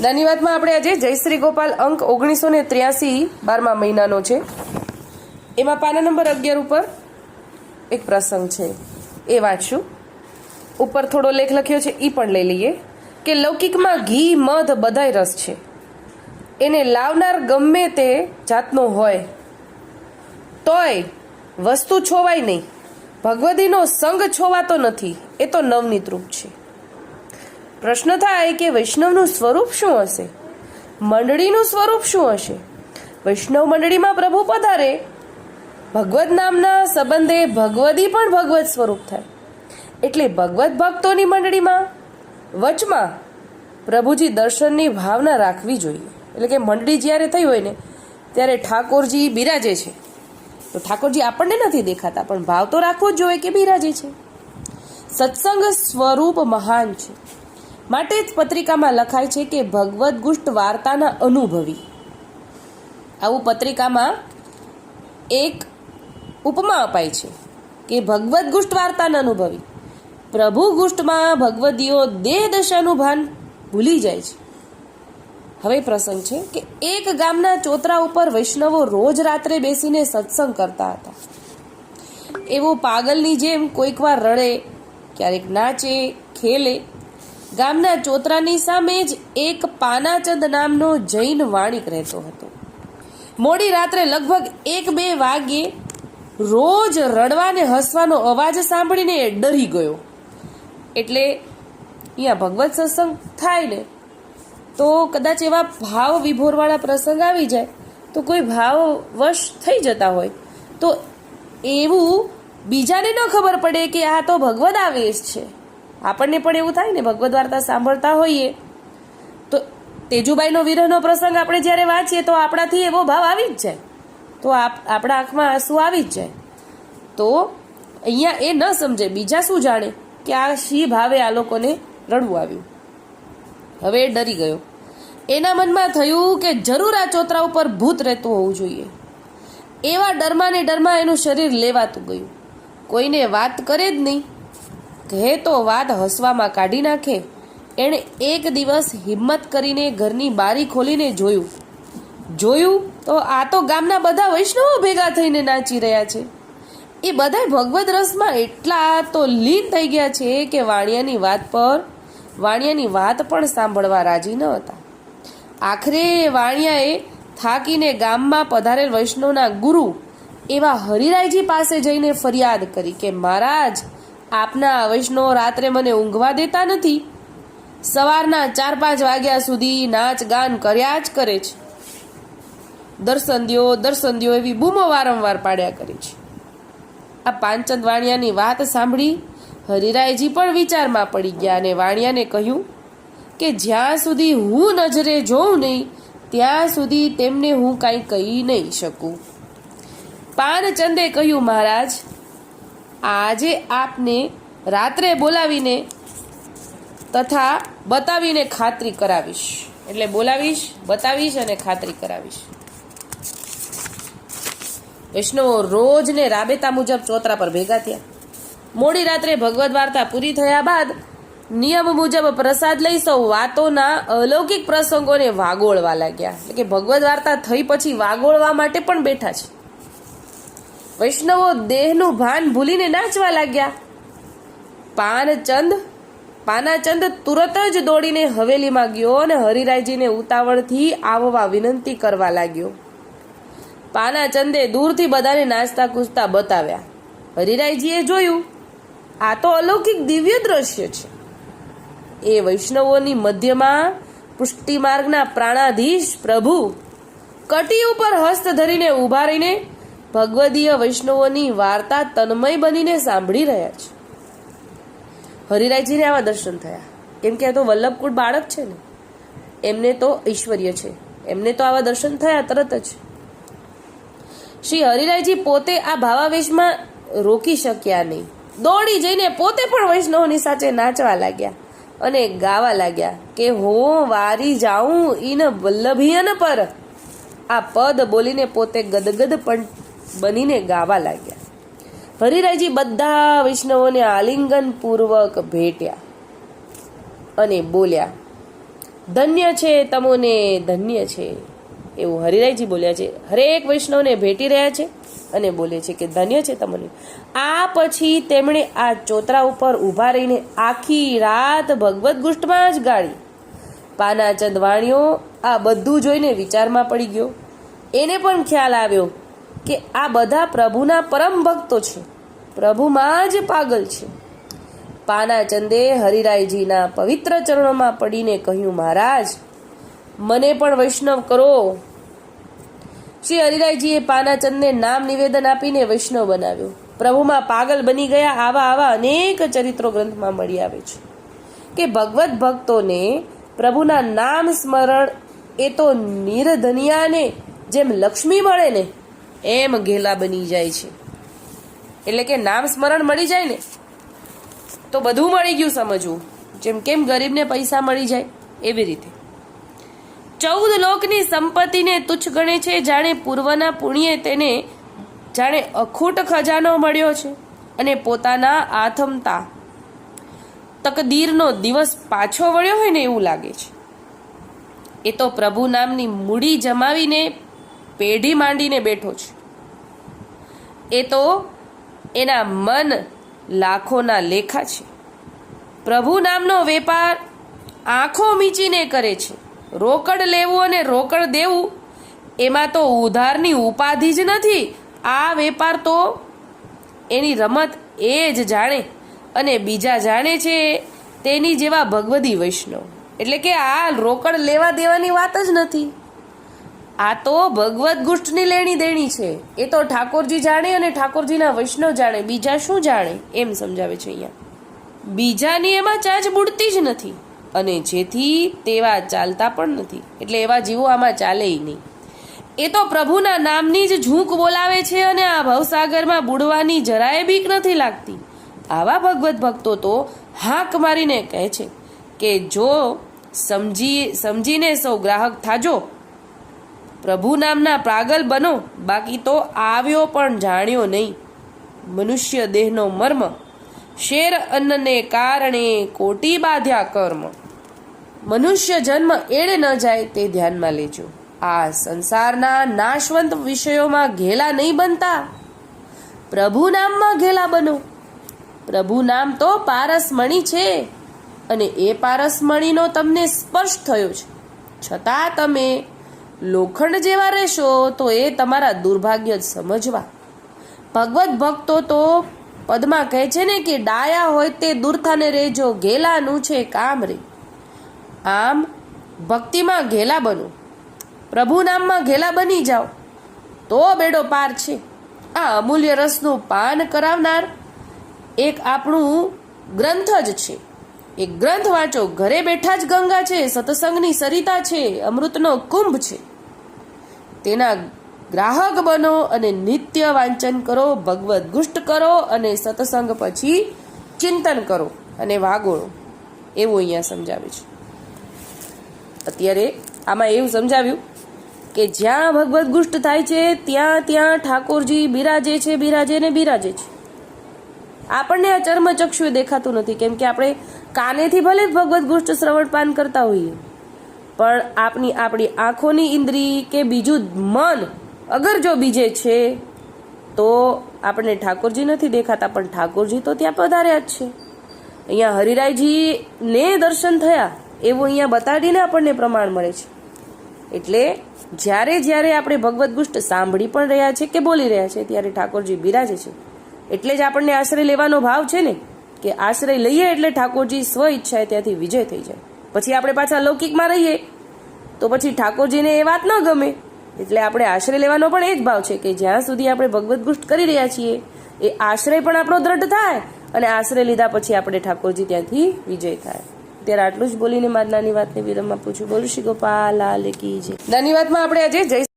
નાની વાતમાં આપણે આજે જયશ્રી ગોપાલ અંક ઓગણીસો ને ત્ર્યાસી બારમા મહિનાનો છે. એમાં પાના નંબર અગિયાર ઉપર એક પ્રસંગ છે. એ વાંચશું. ઉપર થોડો લેખ લખ્યો છે એ પણ લઈ લઈએ. કે લૌકિકમાં ઘી, મધ બધાય રસ છે. એને લાવનાર ગમે તે જાતનો હોય. તોય વસ્તુ છોવાય નહીં. ભગવદીનો સંગ છોવાતો નથી. એ તો નવનીત રૂપ છે. પ્રશ્ન થાય કે વૈષ્ણવનું સ્વરૂપ શું હશે? મંડળીનું સ્વરૂપ શું હશે? વૈષ્ણવ મંડળીમાં પ્રભુ પધારે, ભગવત નામના સંબંધે ભગવદી પણ ભગવત સ્વરૂપ થાય. એટલે ભગવત ભક્તોની મંડળીમાં, વચમાં પ્રભુજી દર્શનની ભાવના રાખવી જોઈએ. એટલે કે મંડળી જ્યારે થઈ હોય ને, ત્યારે ઠાકોરજી બિરાજે છે. તો ઠાકોરજી આપણને નથી દેખાતા, પણ ભાવ તો રાખવો જ જોઈએ કે બિરાજે છે. સત્સંગ સ્વરૂપ મહાન છે. માટે જ પત્રિકામાં લખાય છે કે ભગવદ્ ગુષ્ટ વાર્તાના અનુભવી. આવું પત્રિકામાં એક ઉપમા અપાય છે કે ભગવદ્ ગુષ્ટ વાર્તાના અનુભવી. પ્રભુ ગુષ્ટમાં ભગવદીઓ દેહ દશાનું ભાન ભૂલી જાય છે. હવે પ્રસંગ છે કે એક ગામના ચોતરા ઉપર વૈષ્ણવો રોજ રાત્રે બેસીને સત્સંગ કરતા હતા. એવો પાગલની જેમ કોઈક વાર રડે, ક્યારેક નાચે, ખેલે ગામના ચોતરાની સામે જ એક પાનાચંદ નામનો જૈન વાણિક રહેતો હતો. મોડી રાત્રે લગભગ એક બે વાગ્યે રોજ રડવાને હસવાનો અવાજ સાંભળીને ડરી ગયો. એટલે અહીંયા ભગવત સત્સંગ થાય ને, તો કદાચ એવા ભાવ વિભોરવાળા પ્રસંગ આવી જાય, તો કોઈ ભાવ વશ થઈ જતા હોય. તો એવું બીજાને ન ખબર પડે કે આ તો ભગવદ આવેશ છે. આપણને પણ એવું થાય ને, ભગવદ્ વાર્તા સાંભળતા હોઈએ. તો તેજુબાઈનો વિરહનો પ્રસંગ આપણે જ્યારે વાંચીએ તો આપણાથી એવો ભાવ આવી જ જાય. તો આપ, આપણા આંખમાં આંસુ આવી જ જાય. તો અહીંયા એ ન સમજે, બીજા શું જાણે કે આ શી ભાવે આ લોકોને રડવું આવ્યું. હવે ડરી ગયો. એના મનમાં થયું કે જરૂર આ ચોતરા ઉપર ભૂત રહેતું હોવું જોઈએ. એવા ડરમાં ને ડરમાં એનું શરીર લેવાતું ગયું. કોઈને વાત કરે જ નહીં. કહે તો વાત હસવામાં કાઢી નાખે. એણે એક દિવસ હિંમત કરીને ઘરની બારી ખોલીને જોયું. જોયું તો આ તો ગામના બધા વૈષ્ણવો ભેગા થઈને નાચી રહ્યા છે. એ બધા ભગવદ રસમાં એટલા તો લીન થઈ ગયા છે કે વાણિયાની વાત પર, વાણિયાની વાત પણ સાંભળવા રાજી ન હતા. આખરે વાણિયાએ થાકીને ગામમાં પધારેલ વૈષ્ણવના ગુરુ એવા હરિરાયજી પાસે જઈને ફરિયાદ કરી કે, મહારાજ આપના વૈષ્ણવ રાત્રે મને ઊંઘવા દેતા નથી. સવારના ચાર પાંચ વાગ્યા સુધી નાચ ગાન કર્યા જ કરે છે. દર્શન દર્શનદીઓ દર્શન દ્યો એવી બૂમો વારંવાર પાડ્યા કરે છે. આ પાંચંદ વાણિયાની વાત સાંભળી હરિરાયજી પણ વિચારમાં પડી ગયા અને વાણિયાને કહ્યું કે જ્યાં સુધી હું નજરે જોઉં નહીં, ત્યાં સુધી તેમને હું કાંઈ કહી નહીં શકું. પાનચંદે કહ્યું, મહારાજ આજે આપને રાત્રે બોલાવીને તથા બતાવીને ખાતરી કરાવીશ. એટલે બોલાવીશ, બતાવીશ અને ખાતરી કરાવીશ. વૈષ્ણવો રોજ ને રાબેતા મુજબ ચોતરા પર ભેગા થયા. મોડી રાત્રે ભગવદ વાર્તા પૂરી થયા બાદ નિયમ મુજબ પ્રસાદ લઈ સૌ વાતોના અલૌકિક પ્રસંગોને વાગોળવા લાગ્યા. એટલે કે ભગવદ્ વાર્તા થઈ પછી વાગોળવા માટે પણ બેઠા છે. વૈષ્ણવો દેહનું ભાન ભૂલીને નાચવા લાગ્યા. પાનચંદ, પાનાચંદ તુરત જ દોડીને હવેલીમાં ગયો અને હરિરાયજીને ઉતાવળથી આવવા વિનંતી કરવા લાગ્યો. પાનાચંદે દૂરથી બધાને નાચતા કૂદતા બતાવ્યા. હરિરાયજીએ જોયું, આ તો અલૌકિક દિવ્ય દ્રશ્ય છે. એ વૈષ્ણવોની મધ્યમાં પુષ્ટિ માર્ગના પ્રાણાધીશ પ્રભુ કટી ઉપર હસ્ત ધરીને ઊભા રહીને ભગવદીય વૈષ્ણવોની વાર્તા તન્મય બનીને સાંભળી રહ્યા છે. હરિરાયજીને આવા દર્શન થયા. કેમ કે આ તો વલ્લભકુળ બાળક છે ને. એમને તો ઐશ્વર્ય છે. એમને તો આવા દર્શન થયા તરત જ. શ્રી હરિરાયજી પોતે આ ભાવાવેશમાં રોકી શક્યા નહીં. દોડી જઈને પોતે પણ વૈષ્ણવની સાથે નાચવા લાગ્યા અને ગાવા લાગ્યા કે, હો, વારી જાઉં ઈન વલ્લભિયન પર. આ પદ બોલીને પોતે ગદગદ પણ બનીને ગાવા લાગ્યા. હરિરાયજી બધા વૈષ્ણવોને આલિંગન પૂર્વક ભેટ્યા અને બોલ્યા, ધન્ય છે તમોને, ધન્ય છે. એવું હરિરાયજી બોલ્યા છે. હરેક વૈષ્ણવને ભેટી રહ્યા છે અને બોલે છે કે, ધન્ય છે તમને. આ પછી તેમણે આ ચોતરા ઉપર ઊભા રહીને આખી રાત ભગવત ગુષ્ટમાં જ ગાળી. પાના વાણીઓ આ બધું જોઈને વિચારમાં પડી ગયો. એને પણ ખ્યાલ આવ્યો કે આ બધા પ્રભુના પરમ ભક્તો છે. પ્રભુમાં જ પાગલ છે. પાનાચંદે હરિરાયજીના પવિત્ર ચરણોમાં પડીને કહ્યું, મહારાજ, મને પણ વૈષ્ણવ કરો. શ્રી હરિરાયજીએ પાનાચંદને નામ નિવેદન આપીને વૈષ્ણવ બનાવ્યો. પ્રભુમાં પાગલ બની ગયા આવા આવા અનેક ચરિત્રો ગ્રંથમાં મળી આવે છે. કે ભગવત ભક્તોને પ્રભુના નામ સ્મરણ એ તો નિર્ધનિયાને, જેમ લક્ષ્મી મળે ને એમ ઘેલા બની જાય છે. એટલે કે નામ સ્મરણ મળી જાય ને, તો બધું મળી ગયું સમજવું. જેમ કેમ ગરીબને પૈસા મળી જાય એવી રીતે. ચૌદ લોકની સંપત્તિને તુચ્છ ગણે છે, જાણે પૂર્વના પુણ્યે તેને, જાણે અખૂટ ખજાનો મળ્યો છે અને પોતાના આથમતા તકદીરનો દિવસ પાછો વળ્યો હોય ને એવું લાગે છે. એ તો પ્રભુ નામની મૂડી જમાવીને પેઢી માંડીને બેઠો છે. એ તો એના મન લાખોના લેખા છે. પ્રભુ નામનો વેપાર આંખો મીચીને કરે છે. રોકડ લેવું અને રોકડ દેવું, એમાં તો ઉધારની ઉપાધિ જ નથી. આ વેપાર તો એની રમત એ જ જાણે અને બીજા જાણે છે તેની જેવા ભગવદી વૈષ્ણવ. એટલે કે આ રોકડ લેવા દેવાની વાત જ નથી. આ તો ભગવદ્ ગુષ્ટની લેણી દેણી છે. એ તો ઠાકોરજી જાણે અને ઠાકોરજીના વૈષ્ણવ જાણે. બીજા શું જાણે? એમ સમજાવે છે અહીંયા. બીજાની એમાં ચાંચ બુડતી જ નથી. અને જેથી તેવા ચાલતા પણ નથી. એટલે એવા જીવો આમાં ચાલે નહીં. એ તો પ્રભુના નામની જ ઝૂંક બોલાવે છે અને આ ભવસાગરમાં બુડવાની જરાય બીક નથી લાગતી. આવા ભગવત ભક્તો તો હાંક મારીને કહે છે કે જો સમજી, સમજીને સૌ ગ્રાહક થાજો પ્રભુ નામના પ્રાગલ બનો, બાકી તો આવ્યો પણ જાણ્યો નહીં. મનુષ્ય દેહનો મર્મ, શેર અન્નને કારણે કોટી બાંધ્યા કર્મ. મનુષ્ય જન્મ એળે ન જાય તે ધ્યાનમાં લેજો. આ સંસારના નાશવંત વિષયોમાં ઘેલા નહીં બનતા. પ્રભુ નામમાં ઘેલા બનો. પ્રભુ નામ તો પારસમણી છે અને એ પારસમણીનો તમને સ્પર્શ થયો છે. છતાં તમે લોખંડ જેવા રહેશો તો એ તમારા દુર્ભાગ્ય જ સમજવા. ભગવત ભક્તો તો પદમાં કહે છે ને કે ડાયા હોય તે દૂરથાને રહેજો, ઘેલાનું છે કામ રે. આમ ભક્તિમાં ઘેલા બનો. પ્રભુ નામમાં ઘેલા બની જાઓ. તો બેડો પાર છે. આ અમૂલ્ય રસનું પાન કરાવનાર એક આપણું ગ્રંથ જ છે. એ ગ્રંથ વાંચો. ઘરે બેઠા જ ગંગા છે, સત્સંગની સરિતા છે, અમૃતનો કુંભ છે. તેના ગ્રાહક બનો અને નિત્ય વાંચન કરો, ભગવદ્ ગુષ્ટ કરો અને સત્સંગ પછી ચિંતન કરો અને વાગોળો. એવું અહીંયા સમજાવે છે. અત્યારે આમાં એવું સમજાવ્યું કે જ્યાં ભગવદ્ ગુષ્ટ થાય છે, ત્યાં ત્યાં ઠાકોરજી બિરાજે છે, બિરાજે ને બિરાજે છે. આપણને આ ચર્મચક્ષુ દેખાતું નથી, કેમ કે આપણે કાનેથી ભલે જ ભગવત ગુષ્ટ શ્રવણ પાન કરતા હોઈએ. પણ આપની આપણી આંખોની ઇન્દ્રી કે બીજું મન અગર જો બીજે છે, તો આપણને ઠાકોરજી નથી દેખાતા, પણ ઠાકોરજી તો ત્યાં પધાર્યા જ છે. અહીંયા હરિરાયજી ને દર્શન થયા, એવું અહીંયા બતાડીને આપણને પ્રમાણ મળે છે. એટલે જ્યારે જ્યારે આપણે ભગવદ્ ગુષ્ટ સાંભળી પણ રહ્યા છે કે બોલી રહ્યા છે, ત્યારે ઠાકોરજી બિરાજે છે. એટલે જ આપણને આશ્રય લેવાનો ભાવ છે ને, કે આશ્રય લઈએ એટલે ઠાકોરજી સ્વ ઈચ્છાએ ત્યાંથી વિજય થઈ જાય. પછી આપણે પાછા લૌકિકમાં રહીએ. તો પછી ઠાકોરજીને એ વાત ન ગમે. એટલે આપણે આશ્રય લેવાનો પણ એ જ ભાવ છે કે જ્યાં સુધી આપણે ભગવદ્ ગુષ્ટ કરી રહ્યા છીએ, એ આશ્રય પણ આપણો દ્રઢ થાય અને આશ્રય લીધા પછી આપણે ઠાકોરજી ત્યાંથી વિજય થાય. ત્યારે આટલું જ બોલીને મારી નાની વાતને વિરામ આપું છું. બોલું શ્રી ગોપાલ, લાલ કી જય. નાની વાતમાં આપણે આજે જય